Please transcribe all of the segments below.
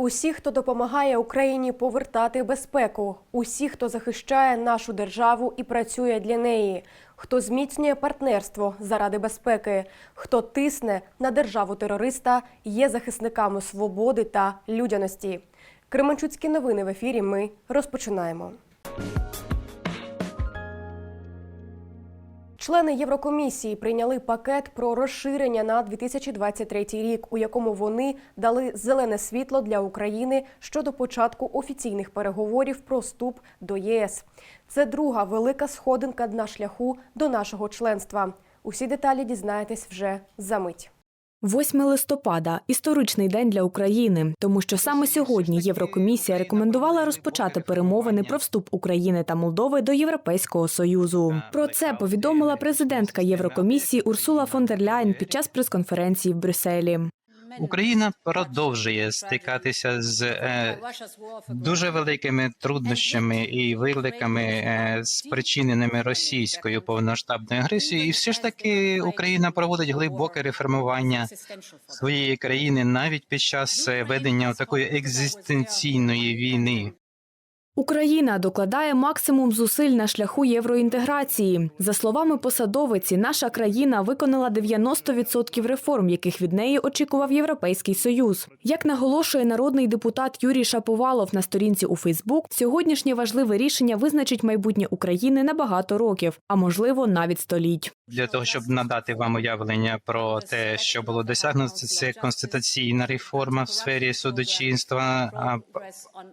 Усі, хто допомагає Україні повертати безпеку, усі, хто захищає нашу державу і працює для неї, хто зміцнює партнерство заради безпеки, хто тисне на державу терориста, є захисниками свободи та людяності. Кременчуцькі новини в ефірі. Ми розпочинаємо. Члени Єврокомісії прийняли пакет про розширення на 2023 рік, у якому вони дали зелене світло для України щодо початку офіційних переговорів про вступ до ЄС. Це друга велика сходинка на шляху до нашого членства. Усі деталі дізнаєтесь вже за мить. 8 листопада історичний день для України, тому що саме сьогодні Єврокомісія рекомендувала розпочати перемовини про вступ України та Молдови до Європейського союзу. Про це повідомила президентка Єврокомісії Урсула фон дер Ляйн під час прес-конференції в Брюсселі. Україна продовжує стикатися з е, дуже великими труднощами і викликами, е, спричиненими російською повноштабною агресією. І все ж таки Україна проводить глибоке реформування своєї країни навіть під час е, ведення такої екзистенційної війни. Україна докладає максимум зусиль на шляху євроінтеграції. За словами посадовиці, наша країна виконала 90% реформ, яких від неї очікував Європейський Союз. Як наголошує народний депутат Юрій Шаповалов на сторінці у Фейсбук, сьогоднішнє важливе рішення визначить майбутнє України на багато років, а можливо навіть століть. Для того щоб надати вам уявлення про те, що було досягнуто, це конституційна реформа в сфері судочинства,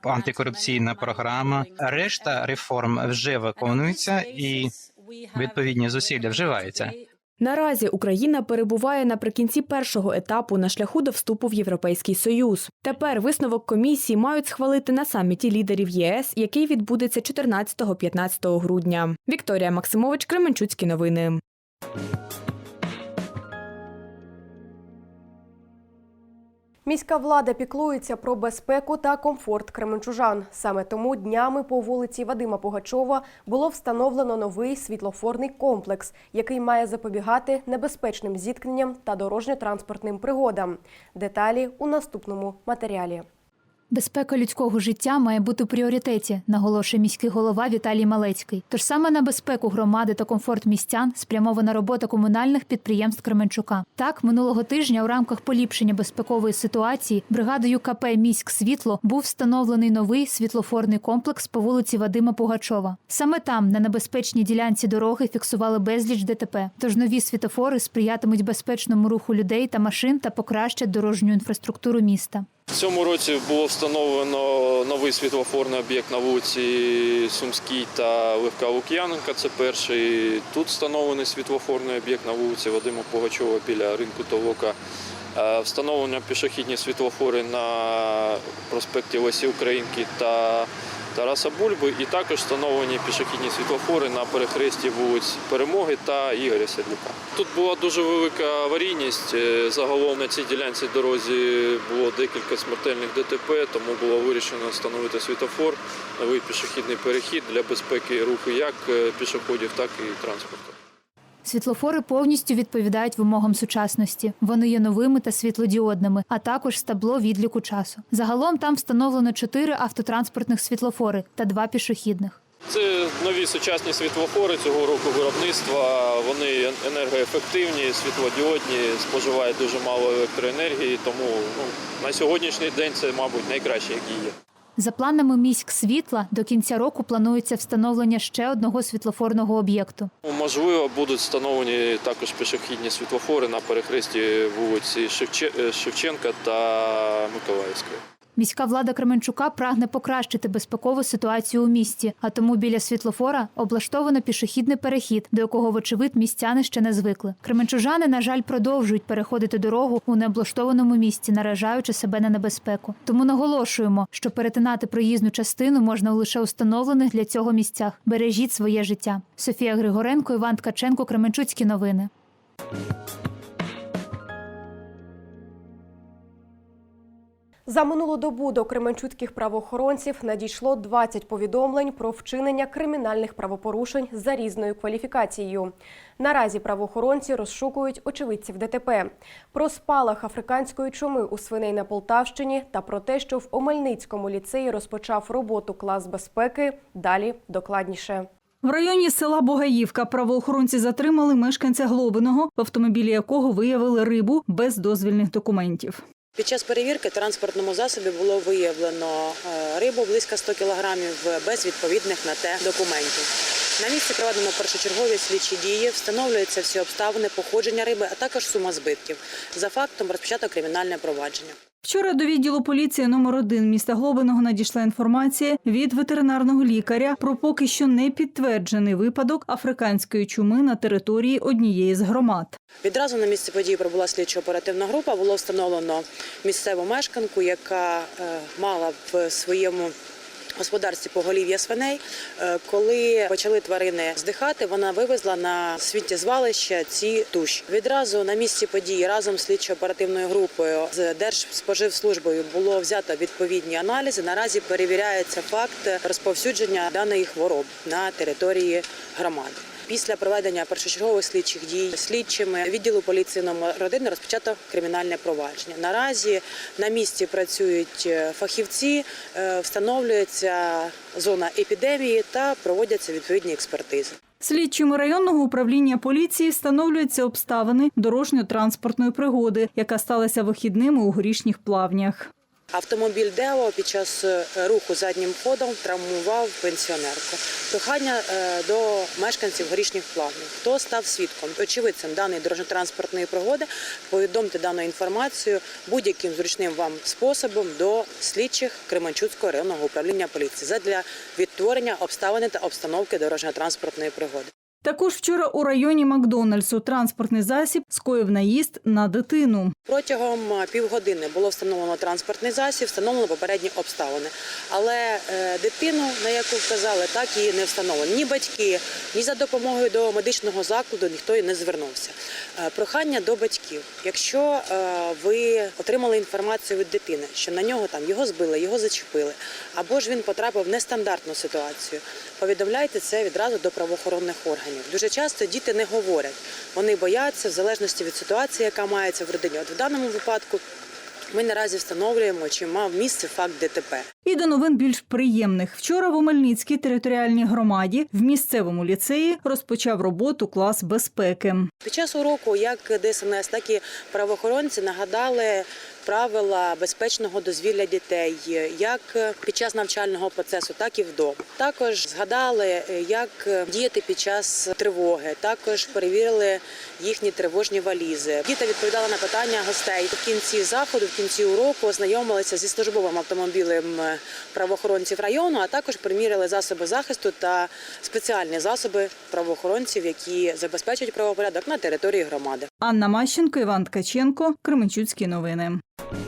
антикорупційна програма. Решта реформ вже виконуються і відповідні зусилля вживаються. Наразі Україна перебуває наприкінці першого етапу на шляху до вступу в Європейський Союз. Тепер висновок комісії мають схвалити на саміті лідерів ЄС, який відбудеться 14-15 грудня. Вікторія Максимович, Кременчуцькі новини. Міська влада піклується про безпеку та комфорт кременчужан. Саме тому днями по вулиці Вадима Пугачова було встановлено новий світлофорний комплекс, який має запобігати небезпечним зіткненням та дорожньо-транспортним пригодам. Деталі у наступному матеріалі. Безпека людського життя має бути в пріоритеті, наголошує міський голова Віталій Малецький. Тож саме на безпеку громади та комфорт містян спрямована робота комунальних підприємств Кременчука. Так, минулого тижня у рамках поліпшення безпекової ситуації бригадою КП Міськ Світло був встановлений новий світлофорний комплекс по вулиці Вадима Пугачова. Саме там, на небезпечній ділянці дороги, фіксували безліч ДТП. Тож нові світофори сприятимуть безпечному руху людей та машин та покращать дорожню інфраструктуру міста. В цьому році було встановлено новий світлофорний об'єкт на вулиці Сумській та Левка Лук'яненка. Це перший. Тут встановлений світлофорний об'єкт на вулиці Вадима Пугачова біля ринку Толока. Е, Встановлено пішохідні світлофори на проспекті Лесі Українки та Тараса Бульби, і також встановлені пішохідні світлофори на перехресті вулиць Перемоги та Ігоря Сердюка. Тут була дуже велика аварійність. Е, Загалом на цій ділянці дорозі було декілька смертельних ДТП, тому було вирішено встановити світофор, новий пішохідний перехід для безпеки руху як е, пішоходів, так і транспорту. Світлофори повністю відповідають вимогам сучасності. Вони є новими та світлодіодними, а також стабло відліку часу. Загалом там встановлено чотири автотранспортних світлофори та два пішохідних. Це нові сучасні світлофори цього року виробництва. Вони енергоефективні, світлодіодні, споживають дуже мало електроенергії. Тому ну, на сьогоднішній день це, мабуть, найкраще, які є. За планами міськ світла до кінця року планується встановлення ще одного світлофорного об'єкту. Ну, Можливо, будуть встановлені також пішохідні світлофори на перехресті вулиці е, Шевченка та Миколаївської. Міська влада Кременчука прагне покращити безпекову ситуацію у місті, а тому біля світлофора облаштовано пішохідний перехід, до якого, вочевидь, містяни ще не звикли. Кременчужани, на жаль, продовжують переходити дорогу у необлаштованому місці, наражаючи себе на небезпеку. Тому наголошуємо, що перетинати проїзну частину можна у лише установлених для цього місцях. Бережіть своє життя. Софія Григоренко, Іван Ткаченко, Кременчуцькі новини. За минулу добу до кременчуцьких правоохоронців надійшло 20 повідомлень про вчинення кримінальних правопорушень за різною кваліфікацією. Наразі правоохоронці розшукують очевидців ДТП. Про спалах африканської чуми у свиней на Полтавщині та про те, що в Омельницькому ліцеї розпочав роботу клас безпеки. Далі докладніше. В районі села Богаївка правоохоронці затримали мешканця Глобиного, в автомобілі якого виявили рибу без дозвільних документів. Під час перевірки транспортному засобі було виявлено е, рибу близько 100 кілограмів без відповідних на те документів. На місці проведено першочергові слідчі дії, встановлюються всі обставини походження риби, а також сума збитків. За фактом розпочато кримінальне провадження. Вчора до відділу поліції номер 1 міста Глобиного надійшла інформація від ветеринарного лікаря про поки що не підтверджений випадок африканської чуми на території однієї з громад. Відразу на місце події прибула слідчо-оперативна група. Було встановлено місцеву мешканку, яка е, мала в своєму господарстві поголів'я свиней. Е, Коли почали тварини здихати, вона вивезла на сміттєзвалище ці туші. Відразу на місці події разом з слідчо-оперативною групою з Держспоживслужбою було взято відповідні аналізи. Наразі перевіряється факт розповсюдження даної хвороби на території громади. Після проведення першочергових слідчих дій слідчими відділу поліції номер 1 розпочато кримінальне провадження. Наразі на місці працюють е, фахівці, е, встановлюється зона епідемії та проводяться відповідні експертизи. Слідчими районного управління поліції встановлюються обставини дорожньо-транспортної пригоди, яка сталася вихідними у горішніх плавнях. Автомобіль Део під час е, руху заднім ходом травмував пенсіонерку. Прохання е, до мешканців горішніх плавнів. Хто став свідком? Очевидцем даної дорожньо-транспортної пригоди повідомте дану інформацію будь-яким зручним вам способом до слідчих Кременчуцького районного управління поліції задля відтворення обставини та обстановки дорожньо-транспортної пригоди. Також вчора у районі Макдональдсу транспортний засіб скоїв наїзд на дитину. Протягом е, півгодини було встановлено транспортний засіб, встановлено попередні обставини. Але е, дитину, на яку вказали, так і не встановлено. Ні батьки, ні за допомогою до медичного закладу ніхто і не звернувся. Е, прохання до батьків. Якщо ви отримали інформацію від дитини, що на нього там його збили, його зачепили, або ж він потрапив в нестандартну ситуацію, повідомляйте це відразу до правоохоронних органів. Дуже часто діти не говорять, вони бояться в залежності від ситуації, яка мається в родині. От в даному випадку ми наразі встановлюємо, чи мав місце факт ДТП. І до новин більш приємних. Вчора в Омельницькій територіальній громаді в місцевому ліцеї розпочав роботу клас безпеки. Під час уроку як ДСНС, так і правоохоронці нагадали правила безпечного дозвілля дітей, як під час навчального процесу, так і вдома. Також згадали, як діяти під час тривоги. Також перевірили їхні тривожні валізи. Діти відповідали на питання гостей. В кінці заходу, в кінці уроку, ознайомилися зі службовим автомобілем правоохоронців району, а також приміряли засоби захисту та спеціальні засоби правоохоронців, які забезпечують правопорядок на території громади. Анна Мащенко, Іван Ткаченко, Кременчуцькі новини. you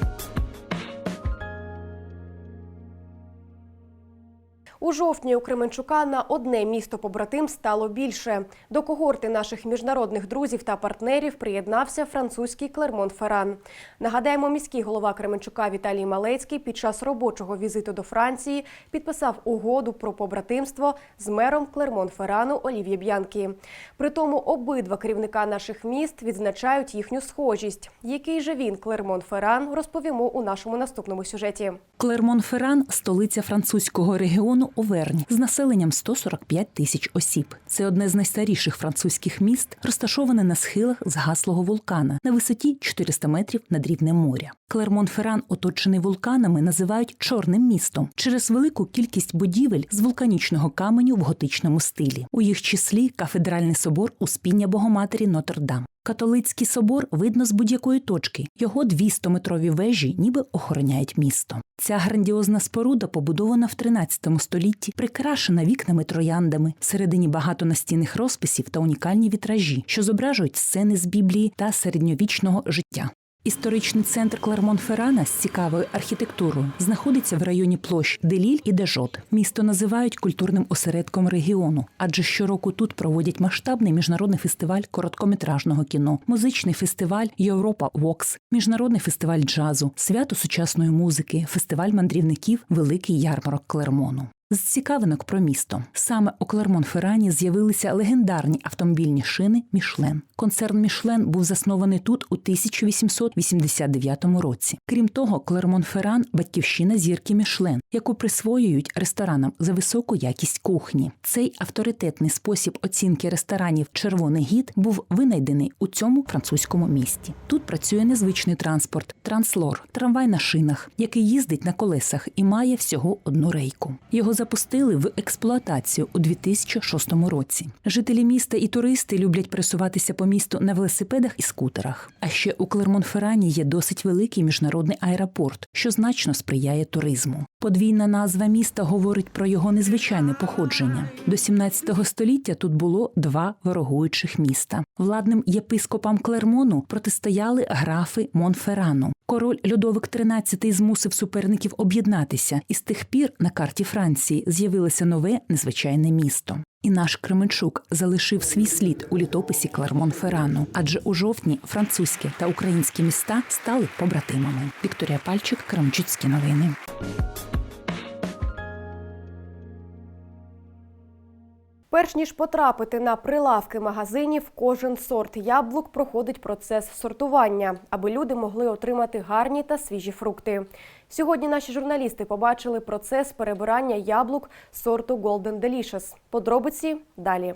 У жовтні у Кременчука на одне місто побратим стало більше. До когорти наших міжнародних друзів та партнерів приєднався французький Клермон-Ферран. Нагадаємо, міський голова Кременчука Віталій Малецький під час робочого візиту до Франції підписав угоду про побратимство з мером Клермон-Феррану Олів'є Б'янкі. Притому обидва керівника наших міст відзначають їхню схожість. Який же він Клермон-Ферран, розповімо у нашому наступному сюжеті. Клермон-Ферран – столиця французького регіону Овернь з населенням 145 тисяч осіб. Це одне з найстаріших французьких міст, розташоване на схилах згаслого вулкана на висоті 400 метрів над рівнем моря. Клермон-Ферран, оточений вулканами, називають чорним містом через велику кількість будівель з вулканічного каменю в готичному стилі. У їх числі кафедральний собор Успіння Богоматері Нотр-Дам. Католицький собор видно з будь-якої точки. Його 200-метрові вежі ніби охороняють місто. Ця грандіозна споруда побудована в 13 столітті, прикрашена вікнами трояндами, всередині багато настінних розписів та унікальні вітражі, що зображують сцени з Біблії та середньовічного життя. Історичний центр Клермон-Феррана з цікавою архітектурою знаходиться в районі площ Деліль і Дежот. Місто називають культурним осередком регіону, адже щороку тут проводять масштабний міжнародний фестиваль короткометражного кіно, музичний фестиваль Європа Вокс, міжнародний фестиваль джазу, свято сучасної музики, фестиваль мандрівників, великий ярмарок Клермону. З цікавинок про місто саме у Клермон-Феррані з'явилися легендарні автомобільні шини Мішлен. Концерн Мішлен був заснований тут у 1889 році. Крім того, Клермон-Ферран – батьківщина зірки Мішлен, яку присвоюють ресторанам за високу якість кухні. Цей авторитетний спосіб оцінки ресторанів Червоний гід був винайдений у цьому французькому місті. Тут працює незвичний транспорт транслор, трамвай на шинах, який їздить на колесах і має всього одну рейку. Його запустили в експлуатацію у 2006 році. Жителі міста і туристи люблять пересуватися по місту на велосипедах і скутерах. А ще у Клермон-Феррані є досить великий міжнародний аеропорт, що значно сприяє туризму. Подвійна назва міста говорить про його незвичайне походження. До 17 століття тут було два ворогуючих міста. Владним єпископам Клермону протистояли графи Монферрану. Король Людовик XIII змусив суперників об'єднатися, і з тих пір на карті Франції з'явилося нове незвичайне місто. І наш Кременчук залишив свій слід у літописі Клермон Ферану, адже у жовтні французькі та українські міста стали побратимами. Вікторія Пальчик, Кременчуцькі новини. Перш ніж потрапити на прилавки магазинів, кожен сорт яблук проходить процес сортування, аби люди могли отримати гарні та свіжі фрукти. Сьогодні наші журналісти побачили процес перебирання яблук сорту Golden Delicious. Подробиці далі.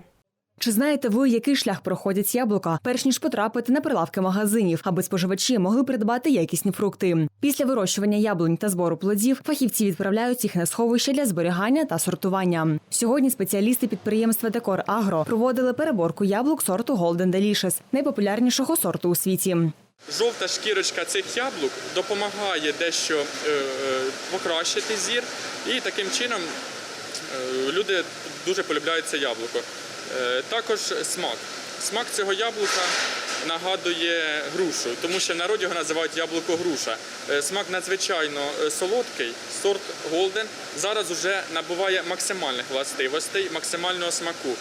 Чи знаєте ви, який шлях проходять яблука, перш ніж потрапити на прилавки магазинів, аби споживачі могли придбати якісні фрукти? Після вирощування яблунь та збору плодів фахівці відправляють їх на сховище для зберігання та сортування. Сьогодні спеціалісти підприємства Декор Агро проводили переборку яблук сорту Golden Delicious, найпопулярнішого сорту у світі. Жовта шкірочка цих яблук допомагає дещо е, е, покращити зір, і таким чином е, люди дуже полюбляють це яблуко. Е, Також смак. Смак цього яблука нагадує грушу, тому що в народі його називають яблуко груша. Е, Смак надзвичайно е, солодкий, сорт Голден зараз вже набуває максимальних властивостей, максимального смаку.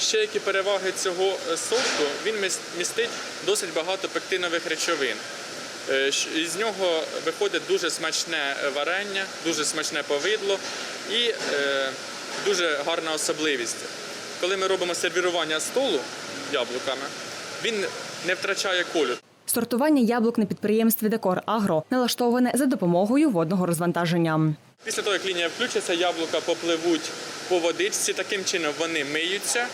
Ще які переваги цього сорту, він містить досить багато пектинових речовин. Із нього виходить дуже смачне варення, дуже смачне повидло і дуже гарна особливість. Коли ми робимо сервірування столу яблуками, він не втрачає кольору. Сортування яблук на підприємстві Декор Агро налаштоване за допомогою водного розвантаження. Після того, як лінія включиться, яблука попливуть по водичці. Таким чином вони миються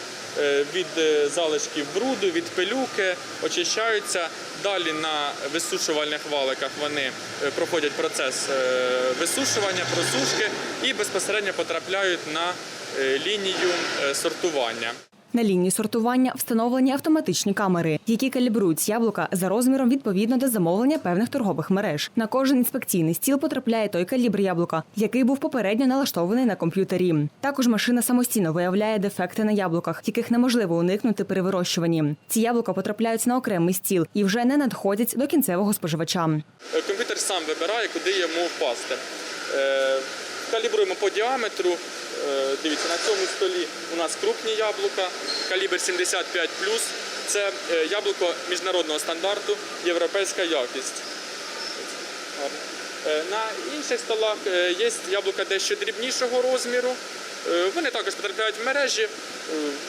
від е, залишків бруду, від пилюки, очищаються. Далі на висушувальних валиках вони е, проходять процес е, висушування, просушки і безпосередньо потрапляють на е, лінію е, сортування. На лінії сортування встановлені автоматичні камери, які калібрують яблука за розміром відповідно до замовлення певних торгових мереж. На кожен інспекційний стіл потрапляє той калібр яблука, який був попередньо налаштований на комп'ютері. Також машина самостійно виявляє дефекти на яблуках, яких неможливо уникнути при вирощуванні. Ці яблука потрапляють на окремий стіл і вже не надходять до кінцевого споживача. Е, Комп'ютер сам вибирає, куди йому впасти. Е, Калібруємо по діаметру. Е, Дивіться, на цьому столі у нас крупні яблука, калібр 75 Це е, яблуко міжнародного стандарту, європейська якість. Е, На інших столах є яблука дещо дрібнішого розміру. Вони також потрапляють в мережі.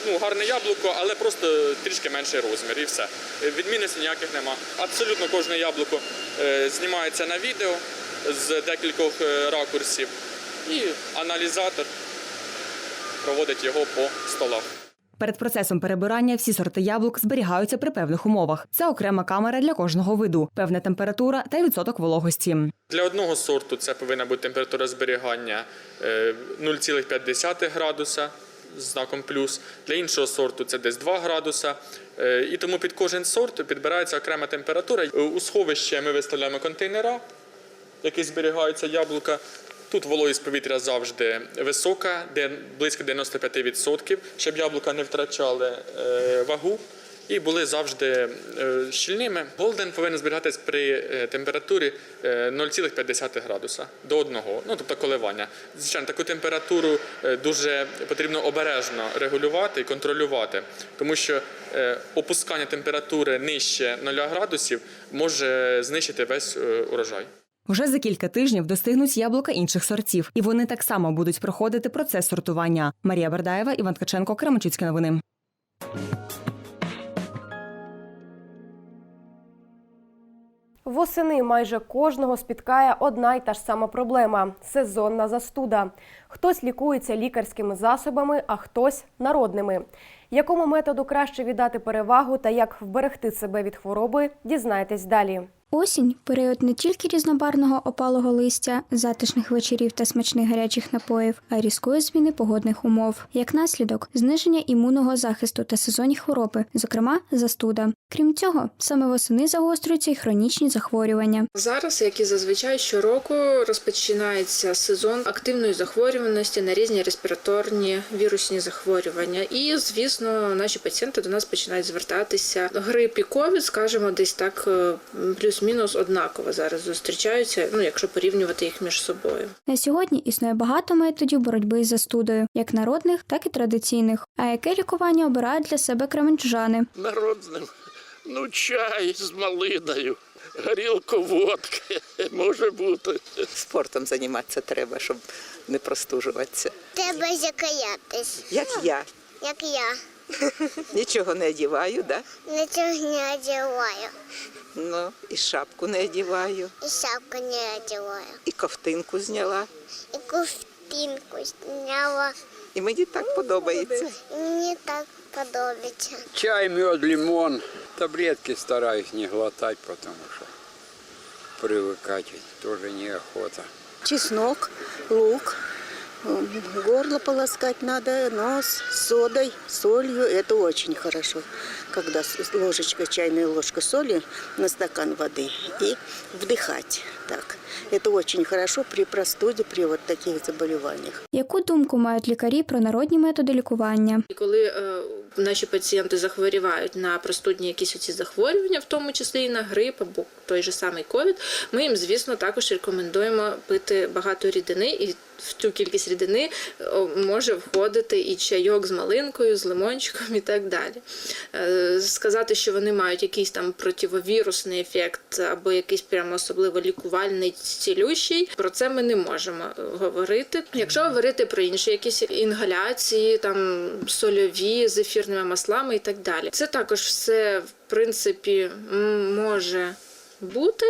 Ну, гарне яблуко, але просто трішки менший розмір і все. Відмінностей ніяких нема. Абсолютно кожне яблуко знімається на відео з декількох ракурсів, і аналізатор проводить його по столах. Перед процесом перебирання всі сорти яблук зберігаються при певних умовах. Це окрема камера для кожного виду, певна температура та відсоток вологості. Для одного сорту це повинна бути температура зберігання е, 0,5 градуса з знаком плюс. Для іншого сорту це десь 2 градуса. Е, І тому під кожен сорт підбирається окрема температура. Е, У сховище ми виставляємо контейнера, в яких зберігаються яблука. Тут вологість повітря завжди висока, близько 95%, щоб яблука не втрачали е, вагу. і були завжди е, щільними. Голден повинен зберігатись при е, температурі е, 0,5 градуса до 1, ну тобто коливання. Звичайно, таку температуру дуже потрібно обережно регулювати і контролювати, тому що опускання температури нижче 0 градусів може знищити весь урожай. Вже за кілька тижнів достигнуть яблука інших сортів, і вони так само будуть проходити процес сортування. Марія Бердаєва, Іван Ткаченко, Кременчуцькі новини. Восени майже кожного спіткає одна й та ж сама проблема сезонна застуда. Хтось лікується лікарськими засобами, а хтось народними. Якому методу краще віддати перевагу та як вберегти себе від хвороби, дізнаєтесь далі. Осінь період не тільки різнобарвного опалого листя, затишних вечорів та смачних гарячих напоїв, а й різкої зміни погодних умов. Як наслідок, зниження імунного захисту та сезонні хвороби, зокрема застуда. Крім цього, саме восени загострюються й хронічні захворювання. Зараз, як і зазвичай щороку, розпочинається сезон активної захворюваності на різні респіраторні вірусні захворювання. І, звісно, наші пацієнти до нас починають звертатися. Грип і ковід, скажімо, десь так е, плюс-мінус однаково зараз зустрічаються. Ну, якщо порівнювати їх між собою. На сьогодні існує багато методів боротьби із застудою, як народних, так і традиційних. А яке лікування обирають для себе кременчужани? Народним. Ну, чай з малиною, горілку водки може бути. Спортом займатися треба, щоб не простужуватися. Треба закаятись, Як я. як я. Нічого не одіваю, да? Нічого не одягаю. Ну, і шапку не одіваю, І шапку не одягаю. і ковтинку зняла. І ковтинку зняла. І мені так подобається. І мені так подобається. Чай, мед, лимон. Таблетки стараюсь не глотать, потому что привыкать тоже неохота. чеснок, лук, горло полоскать надо, нос с содой, солью. Это очень хорошо, когда с- ложечка, чайная ложка соли на стакан воды и вдыхать так. Это очень хорошо при простуде, при вот таких заболеваниях. Яку думку мають лікарі про народні методи лікування? І коли е, наші пацієнти захворівають на простудні якісь оці захворювання, в тому числі і на грип або той же самий ковід, ми їм, звісно, також рекомендуємо пити багато рідини, і в цю кількість рідини може входити і чайок з малинкою, з лимончиком і так далі. Е, Сказати, що вони мають якийсь там противовірусний ефект або якийсь прямо особливо лікувальний цілющий, про це ми не можемо е, говорити. Якщо говорити про інші якісь інгаляції, там сольові з ефірними маслами і так далі, це також все в принципі може. Бути,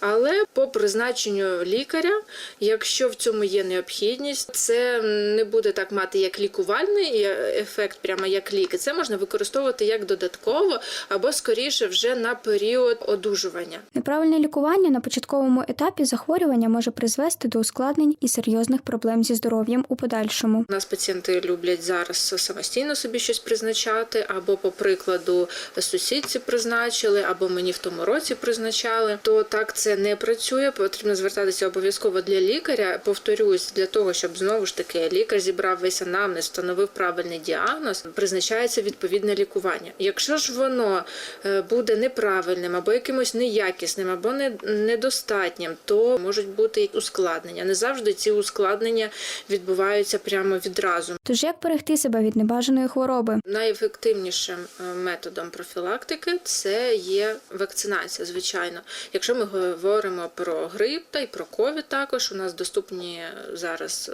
але по призначенню лікаря, якщо в цьому є необхідність, це не буде так мати як лікувальний ефект, прямо як ліки. Це можна використовувати як додатково або скоріше вже на період одужування. Неправильне лікування на початковому етапі захворювання може призвести до ускладнень і серйозних проблем зі здоров'ям у подальшому. У нас пацієнти люблять зараз самостійно собі щось призначати, або по прикладу сусідці призначили, або мені в тому році призначали. То так це не працює. Потрібно звертатися обов'язково для лікаря. Повторюсь, для того, щоб знову ж таки лікар зібрав весь анамнез, встановив правильний діагноз, призначається відповідне лікування. Якщо ж воно е, буде неправильним або якимось неякісним, або не недостатнім, то можуть бути ускладнення. Не завжди ці ускладнення відбуваються прямо відразу. Тож як берегти себе від небажаної хвороби? Найефективнішим е, методом профілактики це є вакцинація. Звичайно, якщо ми говоримо про грип та й про ковід, також у нас доступні зараз.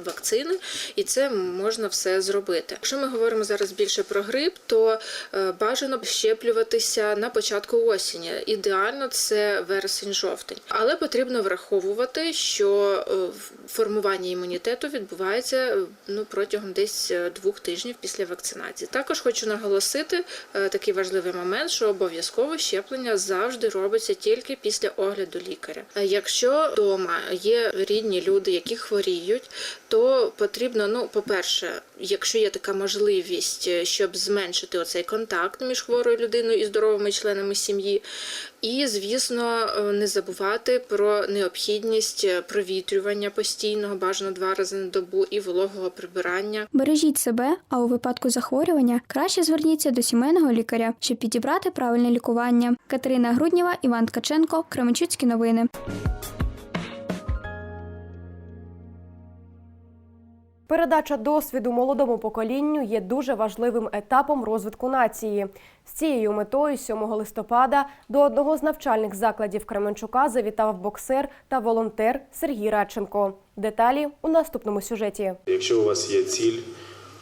Вакцини, і це можна все зробити. Якщо ми говоримо зараз більше про грип, то е, бажано щеплюватися на початку осені. Ідеально це вересень-жовтень, але потрібно враховувати, що е, формування імунітету відбувається е, ну протягом десь двох тижнів після вакцинації. Також хочу наголосити такий важливий момент, що обов'язково щеплення завжди робиться тільки після огляду лікаря. Якщо вдома є рідні люди, які хворіють, то потрібно, ну, по-перше, якщо є така можливість, е, щоб зменшити оцей контакт між хворою людиною і здоровими членами сім'ї. І, звісно, е, не забувати про необхідність е, провітрювання постійного, бажано два рази на добу, і вологого прибирання. Бережіть себе, а у випадку захворювання краще зверніться до сімейного лікаря, щоб підібрати правильне лікування. Катерина Груднєва, Іван Ткаченко, Кременчуцькі новини. Передача досвіду молодому поколінню є дуже важливим етапом розвитку нації. З цією метою 7 листопада до одного з навчальних закладів Кременчука завітав боксер та волонтер Сергій Радченко. Деталі у наступному сюжеті. Якщо у вас є ціль,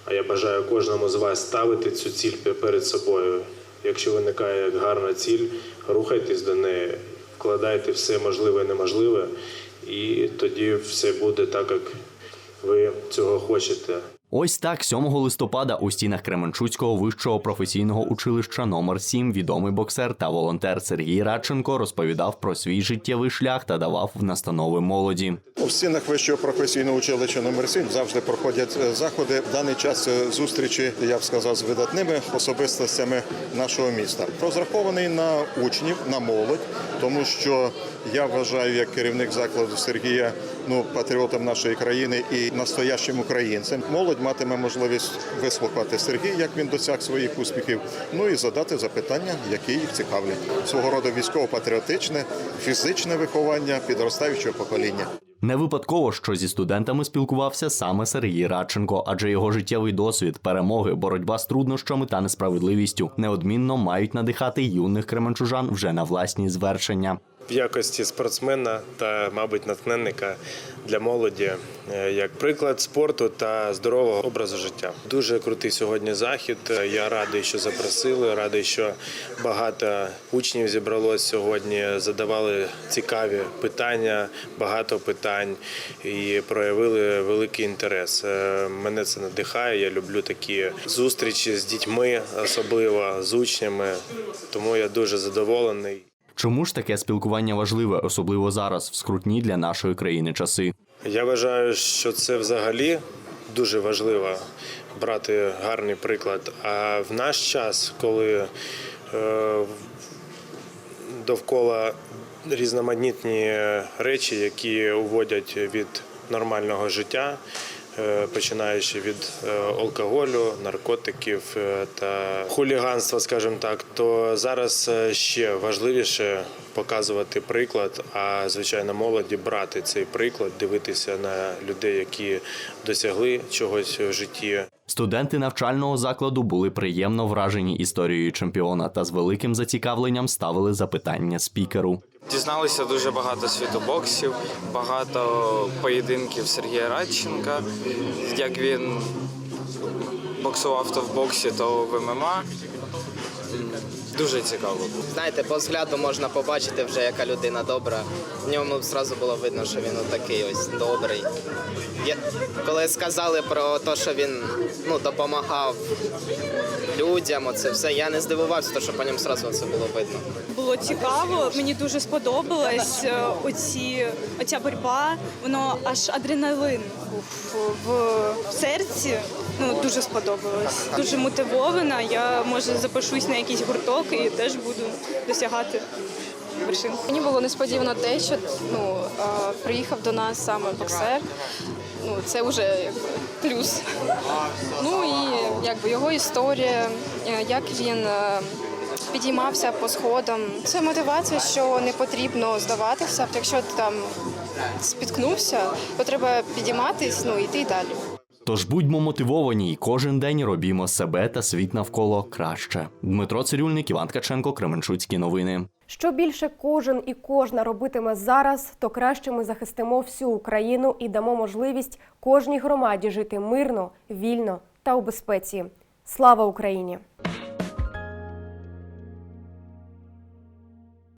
а я бажаю кожному з вас ставити цю ціль перед собою. Якщо виникає гарна ціль, рухайтесь до неї, вкладайте все можливе і неможливе, і тоді все буде так, як ви цього хочете. Ось так 7 листопада у стінах Кременчуцького вищого професійного училища номер 7 відомий боксер та волонтер Сергій Радченко розповідав про свій життєвий шлях та давав настанови молоді. У стінах вищого професійного училища номер 7 завжди проходять е, заходи. В даний час е, зустрічі, я б сказав, з видатними особистостями нашого міста. Розрахований на учнів, на молодь, тому що я вважаю, як керівник закладу Сергія, ну патріотом нашої країни і настоящим українцем. Молодь матиме можливість вислухати Сергія, як він досяг своїх успіхів, ну і задати запитання, які їх цікавлять. Свого роду військово-патріотичне, фізичне виховання підростаючого покоління. Не випадково, що зі студентами спілкувався саме Сергій Радченко, адже його життєвий досвід, перемоги, боротьба з труднощами та несправедливістю неодмінно мають надихати юних кременчужан вже на власні звершення. В якості спортсмена та, мабуть, натхненника для молоді е, як приклад спорту та здорового образу життя. Дуже крутий сьогодні захід. Я радий, що запросили. Радий, що багато учнів зібралось сьогодні. Задавали цікаві питання, багато питань і проявили великий інтерес. Е, Мене це надихає. Я люблю такі зустрічі з дітьми, особливо з учнями. Тому я дуже задоволений. Чому ж таке спілкування важливе, особливо зараз, в скрутні для нашої країни часи? Я вважаю, що це взагалі дуже важливо брати гарний приклад. А в наш час, коли е, довкола різноманітні речі, які уводять від нормального життя, починаючи від е, алкоголю, наркотиків е, та хуліганства, скажімо так, то зараз е, ще важливіше показувати приклад, а звичайно молоді брати цей приклад, дивитися на людей, які досягли чогось в житті. Студенти навчального закладу були приємно вражені історією чемпіона та з великим зацікавленням ставили запитання спікеру. Дізналися дуже багато світобоксів, багато поєдинків Сергія Радченка, як він боксував то в боксі, то в ММА. Дуже цікаво. Знаєте, по взгляду можна побачити вже, яка людина добра. В ньому зразу було видно, що він такий ось добрий. Я, коли сказали про те, що він ну, допомагав людям, оце все, я не здивувався, тому що по ньому зразу це було видно. Було цікаво, мені дуже сподобалось е, оці, оця боротьба, воно аж адреналин був в серці. Ну дуже сподобалось. Дуже мотивована. Я може запишусь на якийсь гурток і теж буду досягати вершин. Мені було несподівано те, що ну приїхав до нас саме боксер. Ну це вже якби плюс. Ну і якби його історія, е, як він е, підіймався по сходам. Це мотивація, що не потрібно здаватися. Якщо ти там спіткнувся, то треба підійматись, ну і йти далі. Тож будьмо мотивовані і кожен день робімо себе та світ навколо краще. Дмитро Цирюльник, Іван Ткаченко, Кременчуцькі новини. Що більше кожен і кожна робитиме зараз, то краще ми захистимо всю Україну і дамо можливість кожній громаді жити мирно, вільно та у безпеці. Слава Україні!